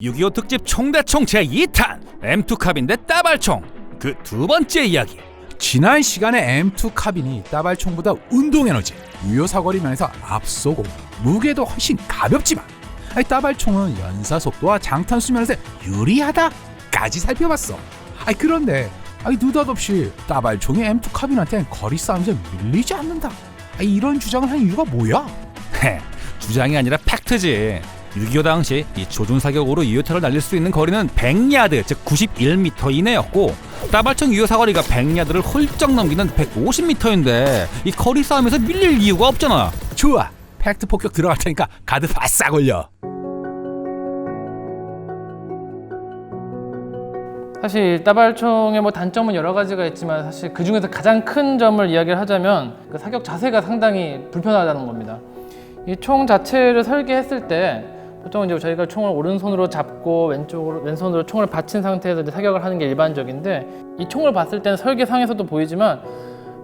6.25 특집 총대총 제2탄 M2 카빈 대 따발총 그 두 번째 이야기 지난 시간에 M2 카빈이 따발총보다 운동 에너지, 유효 사거리 면에서 앞서고 무게도 훨씬 가볍지만 아니, 따발총은 연사 속도와 장탄 수면에서 유리하다까지 살펴봤어. 아니, 그런데 아니, 느닷없이 따발총이 M2 카빈한테 거리 싸움에서 밀리지 않는다. 아니, 이런 주장을 한 이유가 뭐야? 헤 주장이 아니라 팩트지 6.25 당시 이 조준 사격으로 유효타를 날릴 수 있는 거리는 100야드 즉 91m 이내였고 따발총 유효 사거리가 100야드를 훌쩍 넘기는 150m인데 이 거리 싸움에서 밀릴 이유가 없잖아 좋아. 팩트 폭격 들어갈 테니까 가드 바싹 올려. 사실 따발총의 뭐 단점은 여러 가지가 있지만 사실 그 중에서 가장 큰 점을 이야기를 하자면 그 사격 자세가 상당히 불편하다는 겁니다. 이 총 자체를 설계했을 때 보통 이제 저희가 총을 오른손으로 잡고 왼쪽으로 왼손으로 총을 받친 상태에서 이제 사격을 하는 게 일반적인데 이 총을 봤을 때는 설계상에서도 보이지만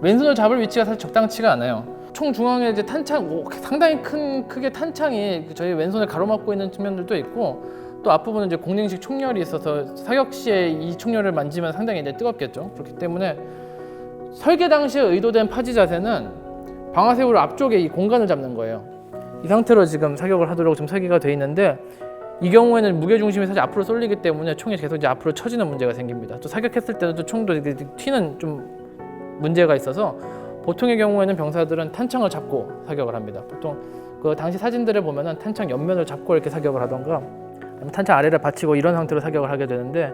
왼손을 잡을 위치가 사실 적당치가 않아요. 총 중앙에 이제 탄창 오, 상당히 큰 크게 탄창이 저희 왼손을 가로막고 있는 측면들도 있고 또 앞부분은 이제 공랭식 총열이 있어서 사격 시에 이 총열을 만지면 상당히 이제 뜨겁겠죠. 그렇기 때문에 설계 당시에 의도된 파지 자세는 방아쇠우로 앞쪽에 이 공간을 잡는 거예요. 이 상태로 지금 사격을 하도록 지금 설계가 돼 있는데 이 경우에는 무게 중심이 사실 앞으로 쏠리기 때문에 총이 계속 이제 앞으로 처지는 문제가 생깁니다. 또 사격했을 때도 또 총도 튀는 좀 문제가 있어서 보통의 경우에는 병사들은 탄창을 잡고 사격을 합니다. 보통 그 당시 사진들을 보면은 탄창 옆면을 잡고 이렇게 사격을 하던가 탄창 아래를 받치고 이런 상태로 사격을 하게 되는데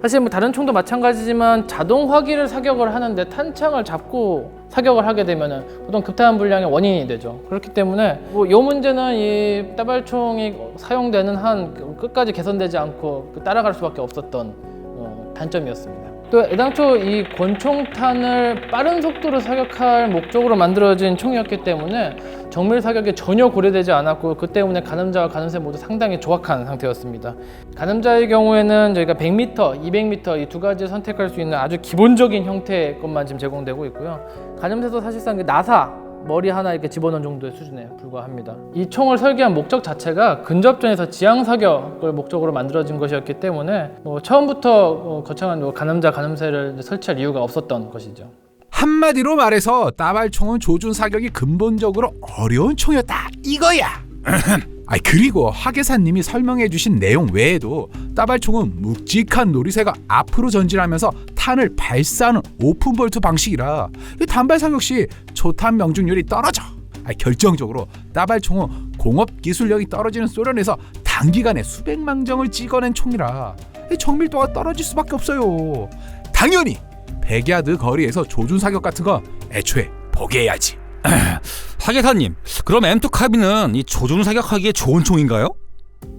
사실 뭐 다른 총도 마찬가지지만 자동 화기를 사격을 하는데 탄창을 잡고 사격을 하게 되면은 보통 급탄 불량의 원인이 되죠. 그렇기 때문에 뭐이 문제는 이 따발총이 사용되는 한 끝까지 개선되지 않고 그 따라갈 수밖에 없었던 어, 단점이었습니다. 또 애당초 이 권총탄을 빠른 속도로 사격할 목적으로 만들어진 총이었기 때문에 정밀 사격에 전혀 고려되지 않았고 그 때문에 가늠자와 가늠새 모두 상당히 조악한 상태였습니다. 가늠자의 경우에는 저희가 100m, 200m 이 두 가지 선택할 수 있는 아주 기본적인 형태의 것만 지금 제공되고 있고요. 가늠새도 사실상 그 나사 머리 하나 이렇게 집어넣은 정도의 수준에 불과합니다. 이 총을 설계한 목적 자체가 근접전에서 지향 사격을 목적으로 만들어진 것이었기 때문에 뭐 처음부터 어, 거창한 뭐 가늠자 가늠새를 이제 설치할 이유가 없었던 것이죠. 한마디로 말해서 따발총은 조준 사격이 근본적으로 어려운 총이었다 이거야. 아이 그리고 하계사님이 설명해 주신 내용 외에도 따발총은 묵직한 노리쇠가 앞으로 전진하면서 탄을 발사하는 오픈 볼트 방식이라 이 단발 사격 시 초탄 명중률이 떨어져. 아이 결정적으로 따발총은 공업 기술력이 떨어지는 소련에서 단기간에 수백만 정을 찍어낸 총이라 이 정밀도가 떨어질 수밖에 없어요. 당연히 백야드 거리에서 조준 사격 같은 거 애초에 포기해야지. 하계사님 그럼 M2 카빈은 이 조준 사격하기에 좋은 총인가요?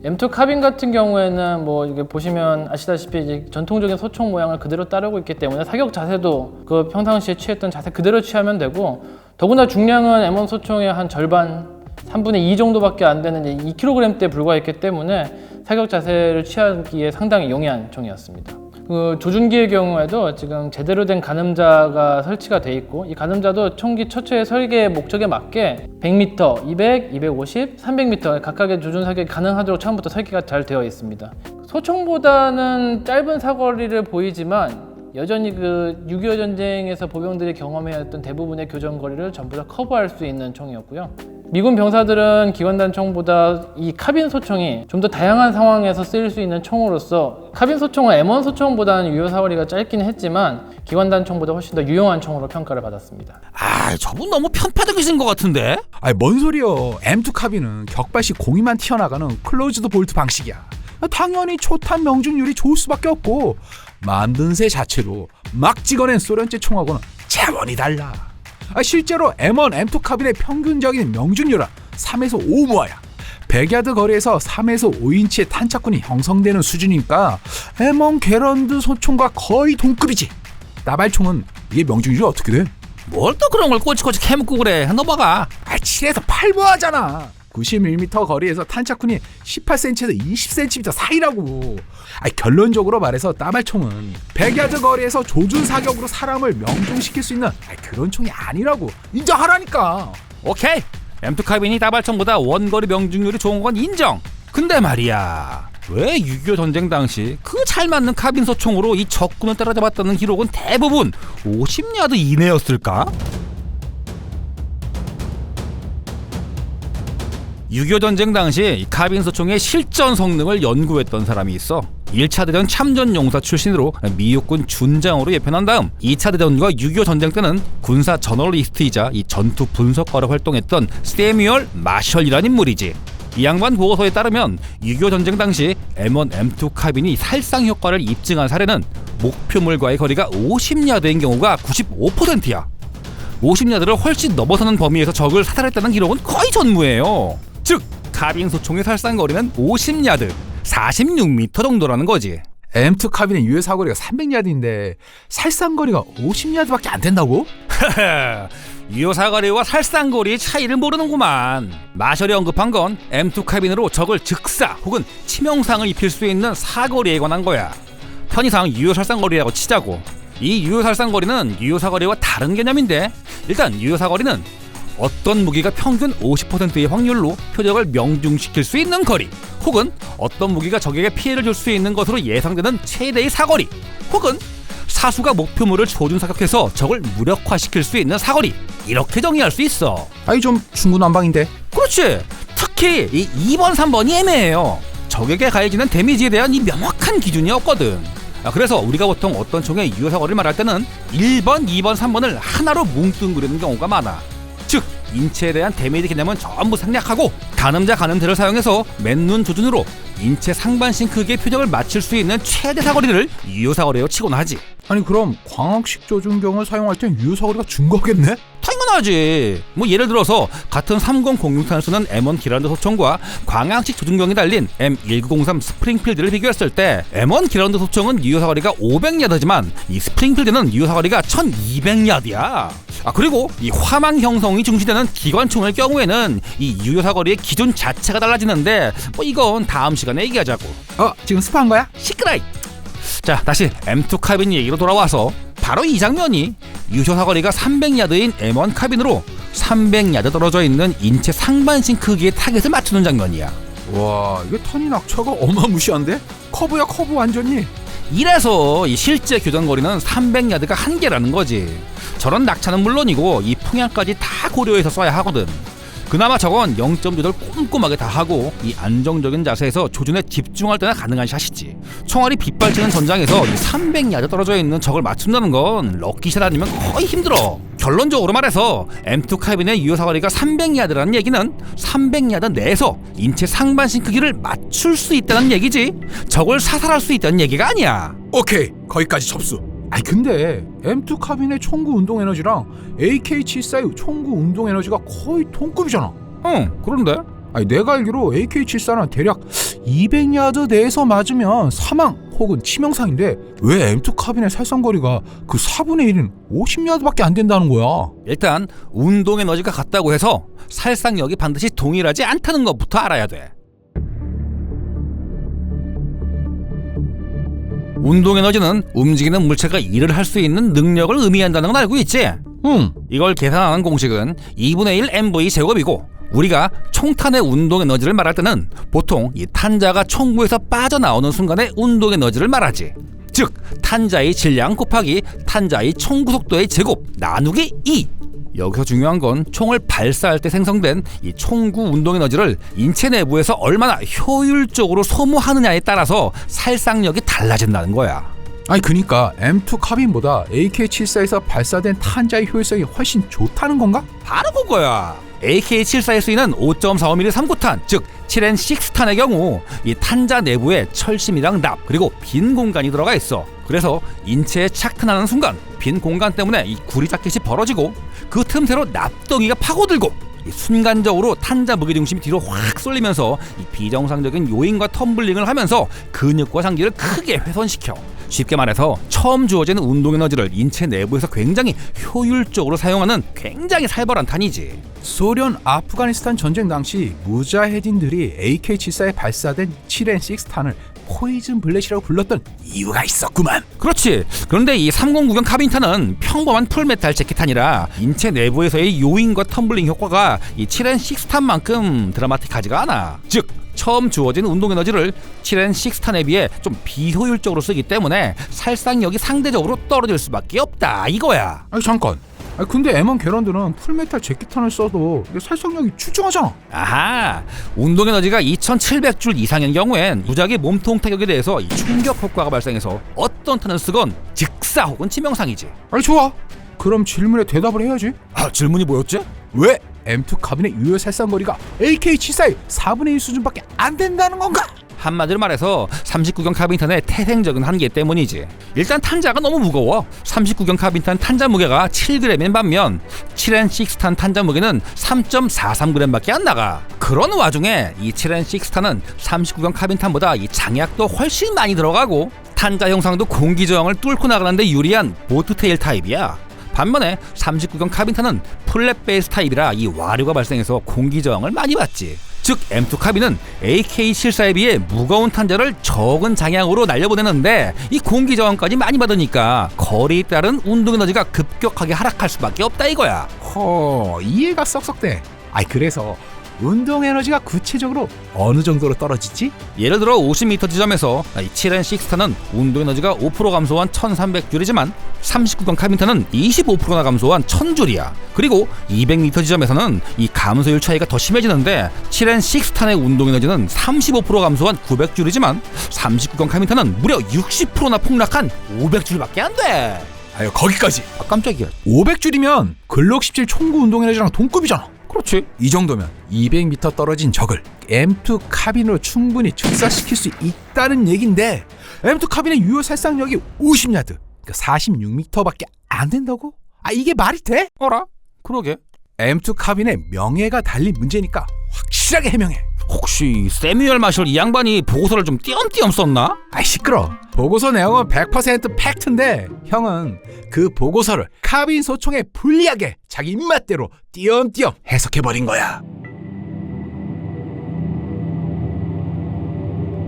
M2 카빈 같은 경우에는 뭐 이게 보시면 아시다시피 이제 전통적인 소총 모양을 그대로 따르고 있기 때문에 사격 자세도 그 평상시에 취했던 자세 그대로 취하면 되고 더구나 중량은 M1 소총의 한 절반 3분의 2 정도밖에 안 되는 이제 2kg대에 불과했기 때문에 사격 자세를 취하기에 상당히 용이한 총이었습니다. 그 조준기의 경우에도 지금 제대로 된 가늠자가 설치가 돼 있고 이 가늠자도 총기 처초의 설계 목적에 맞게 100m, 200, 250, 300m 각각의 조준 사격이 가능하도록 처음부터 설계가 잘 되어 있습니다. 소총보다는 짧은 사거리를 보이지만 여전히 그 6.25 전쟁에서 보병들이 경험해왔던 대부분의 교전 거리를 전부 다 커버할 수 있는 총이었고요. 미군 병사들은 기관단 총보다 이 카빈 소총이 좀 더 다양한 상황에서 쓰일 수 있는 총으로서 카빈 소총은 M1 소총보다는 유효 사거리가 짧긴 했지만 기관단 총보다 훨씬 더 유용한 총으로 평가를 받았습니다. 아 저분 너무 편파적이신 것 같은데 아니 뭔 소리여? M2 카빈은 격발 시 공이만 튀어나가는 클로즈드 볼트 방식이야. 당연히 초탄 명중률이 좋을 수밖에 없고 만든 새 자체로 막 찍어낸 소련제 총하고는 차원이 달라. 아, 실제로 M1, M2 카빈의 평균적인 명중률은 3에서 5모아야. 100야드 거리에서 3에서 5인치의 탄착군이 형성되는 수준이니까 M1 게런드 소총과 거의 동급이지. 나발총은 이게 명중률이 어떻게 돼? 뭘 또 그런 걸 꼬치꼬치 캐묻고 그래 넘어가 아, 7에서 8모하잖아. 91m 거리에서 탄착군이 18cm에서 20cm 사이라고. 아, 결론적으로 말해서 따발총은 100야드 거리에서 조준 사격으로 사람을 명중시킬 수 있는 아, 그런 총이 아니라고 인정하라니까. 오케이 M2 카빈이 따발총보다 원거리 명중률이 좋은 건 인정 근데 말이야 왜 6.25 전쟁 당시 그 잘 맞는 카빈 소총으로 이 적군을 따라잡았다는 기록은 대부분 50야드 이내였을까? 6.25 전쟁 당시 이 카빈 소총의 실전 성능을 연구했던 사람이 있어 1차 대전 참전 용사 출신으로 미국군 준장으로 예편한 다음 2차 대전과 6.25 전쟁 때는 군사 저널리스트이자 이 전투 분석가로 활동했던 세뮤얼 마셜이라는 인물이지 이 양반 보고서에 따르면 6.25 전쟁 당시 M1, M2 카빈이 살상 효과를 입증한 사례는 목표물과의 거리가 50야드인 경우가 95%야 50야드를 훨씬 넘어서는 범위에서 적을 사살했다는 기록은 거의 전무해요. 즉, 카빈 소총의 살상 거리는 50야드, 46m 정도라는 거지. M2 카빈의 유효 사거리가 300야드인데 살상 거리가 50야드밖에 안 된다고? 유효 사거리와 살상 거리의 차이를 모르는구만. 마셜이 언급한 건 M2 카빈으로 적을 즉사 혹은 치명상을 입힐 수 있는 사거리에 관한 거야. 편의상 유효 살상 거리라고 치자고. 이 유효 살상 거리는 유효 사거리와 다른 개념인데 일단 유효 사거리는 어떤 무기가 평균 50%의 확률로 표적을 명중시킬 수 있는 거리 혹은 어떤 무기가 적에게 피해를 줄 수 있는 것으로 예상되는 최대의 사거리 혹은 사수가 목표물을 조준 사격해서 적을 무력화시킬 수 있는 사거리 이렇게 정의할 수 있어. 아니 좀 중구난방인데. 그렇지. 특히 이 2번 3번이 애매해요. 적에게 가해지는 데미지에 대한 이 명확한 기준이 없거든. 아, 그래서 우리가 보통 어떤 총의 유효 사거리를 말할 때는 1번, 2번, 3번을 하나로 뭉뚱그리는 경우가 많아. 즉 인체에 대한 데미지 개념은 전부 생략하고 가늠자 가늠대를 사용해서 맨눈 조준으로 인체 상반신 크기의 표적을 맞출 수 있는 최대 사거리를 유효 사거리로 치곤 하지 아니 그럼 광학식 조준경을 사용할 땐 유효 사거리가 준 거겠네? 당연하지. 뭐 예를 들어서 같은 3006탄을 쓰는 M1 기란드 소총과 광양식 조준경이 달린 M1903 스프링필드를 비교했을 때 M1 기란드 소총은 유효 사거리가 500야드지만 이 스프링필드는 유효 사거리가 1200야드야. 아 그리고 이 화망 형성이 중시되는 기관총의 경우에는 이 유효 사거리의 기준 자체가 달라지는데 뭐 이건 다음 시간에 얘기하자고. 어 지금 스파한 거야? 시끄라이. 자 다시 M2 카빈 얘기로 돌아와서 바로 이 장면이 유효 사거리가 300야드인 M1 카빈으로 300야드 떨어져 있는 인체 상반신 크기의 타겟을 맞추는 장면이야. 와 이게 턴이 낙차가 어마무시한데? 커브야 커브 완전히 이래서 이 실제 교전 거리는 300야드가 한계라는 거지. 저런 낙차는 물론이고 이 풍향까지 다 고려해서 써야 하거든. 그나마 저건 0점 조절 꼼꼼하게 다 하고 이 안정적인 자세에서 조준에 집중할 때나 가능한 샷이지. 총알이 빗발치는 전장에서 이 300야드 떨어져 있는 적을 맞춘다는 건 럭키샷 아니면 거의 힘들어. 결론적으로 말해서 M2 카빈의 유효 사거리가 300야드라는 얘기는 300야드 내에서 인체 상반신 크기를 맞출 수 있다는 얘기지. 적을 사살할 수 있다는 얘기가 아니야. 오케이 거기까지 접수 아니 근데 M2 카빈의 총구 운동 에너지랑 AK74의 총구 운동 에너지가 거의 동급이잖아. 응, 그런데? 아니 내가 알기로 AK74는 대략 200야드 내에서 맞으면 사망 혹은 치명상인데 왜 M2 카빈의 살상거리가 그 4분의 1인 50야드밖에 안 된다는 거야? 일단 운동 에너지가 같다고 해서 살상력이 반드시 동일하지 않다는 것부터 알아야 돼. 운동 에너지는 움직이는 물체가 일을 할 수 있는 능력을 의미한다는 건 알고 있지? 응 이걸 계산하는 공식은 2분의 1 mv 제곱이고 우리가 총탄의 운동 에너지를 말할 때는 보통 이 탄자가 총구에서 빠져나오는 순간의 운동 에너지를 말하지. 즉 탄자의 질량 곱하기 탄자의 총구 속도의 제곱 나누기 2. 여기서 중요한 건 총을 발사할 때 생성된 이 총구 운동 에너지를 인체 내부에서 얼마나 효율적으로 소모하느냐에 따라서 살상력이 달라진다는 거야. 아니 그니까 M2 카빈보다 AK74에서 발사된 탄자의 효율성이 훨씬 좋다는 건가? 바로 그거야. AK-74에 쓰이는 5.45mm 3구탄, 즉 7N6탄의 경우 이 탄자 내부에 철심이랑 납 그리고 빈 공간이 들어가 있어. 그래서 인체에 착탄하는 순간 빈 공간 때문에 이 구리 자켓이 벌어지고 그 틈새로 납덩이가 파고들고 이 순간적으로 탄자 무게 중심이 뒤로 확 쏠리면서 이 비정상적인 요인과 텀블링을 하면서 근육과 장기를 크게 훼손시켜. 쉽게 말해서 처음 주어지는 운동 에너지를 인체 내부에서 굉장히 효율적으로 사용하는 굉장히 살벌한 탄이지. 소련 아프가니스탄 전쟁 당시 무자헤딘들이 AK74에 발사된 7N6 탄을 포이즌 블렛이라고 불렀던 이유가 있었구만. 그렇지. 그런데 이 3090 카빈탄은 평범한 풀메탈 재킷탄이라 인체 내부에서의 요인과 텀블링 효과가 이 7N6탄만큼 드라마틱하지가 않아. 즉 처음 주어진 운동 에너지를 7N 6탄에 비해 좀 비효율적으로 쓰기 때문에 살상력이 상대적으로 떨어질 수밖에 없다 이거야. 아니 잠깐. 아니 근데 M1 게런드는 풀메탈 재킷탄을 써도 살상력이 출중하잖아. 아하 운동 에너지가 2700줄 이상인 경우엔 무작위 몸통 타격에 대해서 이 충격 효과가 발생해서 어떤 탄을 쓰건 즉사 혹은 치명상이지. 아니 좋아. 그럼 질문에 대답을 해야지. 아 질문이 뭐였지? 왜 M2 카빈의 유효 살상거리가 AK74의 4분의 1 수준밖에 안 된다는 건가? 한마디로 말해서 39경 카빈탄의 태생적인 한계 때문이지. 일단 탄자가 너무 무거워. 39경 카빈탄 탄자 무게가 7g인 반면 7N6탄 탄자 무게는 3.43g밖에 안 나가. 그런 와중에 이 7N6탄은 39경 카빈탄보다 이 장약도 훨씬 많이 들어가고 탄자 형상도 공기 저항을 뚫고 나가는데 유리한 보트테일 타입이야. 반면에 39경 카빈탄은 플랫 베이스 타입이라 이 와류가 발생해서 공기 저항을 많이 받지. 즉 M2 카빈은 AK74에 비해 무거운 탄자를 적은 장향으로 날려보내는데 이 공기 저항까지 많이 받으니까 거리에 따른 운동 에너지가 급격하게 하락할 수밖에 없다 이거야. 허 이해가 썩썩 돼. 아이 그래서 운동 에너지가 구체적으로 어느 정도로 떨어지지? 예를 들어 50m 지점에서 7N 6탄은 운동 에너지가 5% 감소한 1300줄이지만 39경 카빈탄은 25%나 감소한 1000줄이야. 그리고 200m 지점에서는 이 감소율 차이가 더 심해지는데 7N 6탄의 운동 에너지는 35% 감소한 900줄이지만 39경 카빈탄은 무려 60%나 폭락한 500줄밖에 안 돼. 아유 거기까지. 아 깜짝이야. 500줄이면 글록 17 총구 운동 에너지랑 동급이잖아. 그렇지. 이 정도면 200m 떨어진 적을 M2 카빈으로 충분히 즉사시킬 수 있다는 얘긴데 M2 카빈의 유효 살상력이 50야드, 그러니까 46m밖에 안 된다고? 아 이게 말이 돼? 어라? 그러게. M2 카빈의 명예가 달린 문제니까 확실하게 해명해. 혹시 세뮤얼 마셜 이 양반이 보고서를 좀 띄엄띄엄 썼나? 아이 시끄러. 보고서 내용은 100% 팩트인데 형은 그 보고서를 카빈 소총에 불리하게 자기 입맛대로 띄엄띄엄 해석해버린 거야.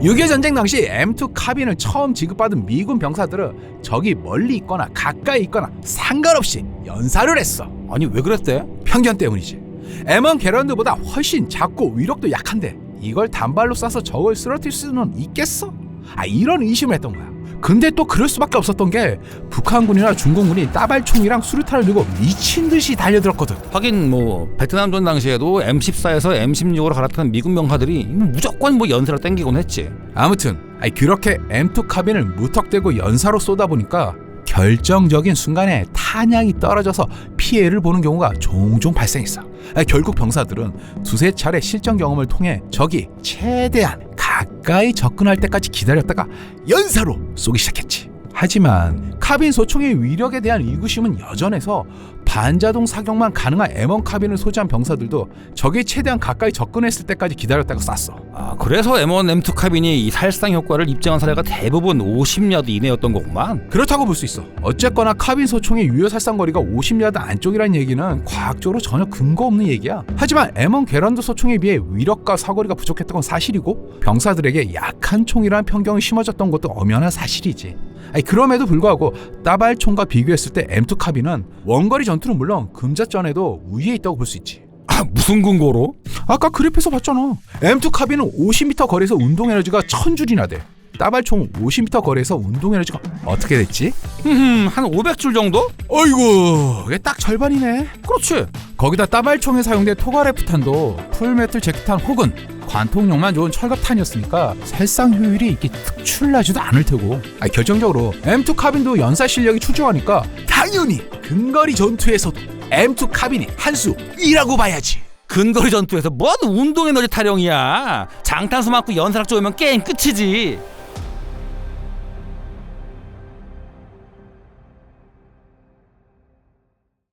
6.25 전쟁 당시 M2 카빈을 처음 지급받은 미군 병사들은 적이 멀리 있거나 가까이 있거나 상관없이 연사를 했어. 아니 왜 그랬대? 편견 때문이지. M1 게런드보다 훨씬 작고 위력도 약한데 이걸 단발로 쏴서 적을 쓰러뜨릴 수는 있겠어? 아 이런 의심을 했던 거야. 근데 또 그럴 수밖에 없었던 게 북한군이나 중공군이 따발총이랑 수류탄을 들고 미친 듯이 달려들었거든. 하긴 뭐 베트남전 당시에도 M14에서 M16으로 갈아탄 미군 병사들이 무조건 뭐 연세를 땡기곤 했지. 아무튼 아니 그렇게 M2 카빈을 무턱대고 연사로 쏘다 보니까 결정적인 순간에 탄약이 떨어져서 피해를 보는 경우가 종종 발생했어. 결국 병사들은 두세 차례 실전 경험을 통해 적이 최대한 가까이 접근할 때까지 기다렸다가 연사로 쏘기 시작했지. 하지만 카빈 소총의 위력에 대한 의구심은 여전해서 반자동 사격만 가능한 M1 카빈을 소지한 병사들도 적이 최대한 가까이 접근했을 때까지 기다렸다가 쐈어. 아 그래서 M1, M2 카빈이 이 살상 효과를 입증한 사례가 대부분 50야드 이내였던 거구만. 그렇다고 볼 수 있어. 어쨌거나 카빈 소총의 유효 살상 거리가 50야드 안쪽이라는 얘기는 과학적으로 전혀 근거 없는 얘기야. 하지만 M1 게런드 소총에 비해 위력과 사거리가 부족했던 건 사실이고 병사들에게 약한 총이라는 편견이 심어졌던 것도 엄연한 사실이지. 아니, 그럼에도 불구하고 따발총과 비교했을 때 M2 카빈은 원거리 전투는 물론 금자전에도 우위에 있다고 볼 수 있지. 아 무슨 근거로? 아까 그래프에서 봤잖아. M2 카빈은 50m 거리에서 운동 에너지가 1000줄이나 돼. 따발총 50m 거리에서 운동 에너지가 어떻게 됐지? 흠, 한 500줄 정도? 어이구 이게 딱 절반이네 그렇지. 거기다 따발총에 사용된 토가레프탄도 풀메틀 제트탄 혹은 관통용만 좋은 철갑탄이었으니까 살상 효율이 이렇게 특출나지도 않을 테고 아, 결정적으로 M2 카빈도 연사 실력이 출중하니까 당연히 근거리 전투에서도 M2 카빈이 한 수 위라고 봐야지 근거리 전투에서 뭔 운동 에너지 타령이야. 장탄수 맞고 연사락 쪼으면 게임 끝이지.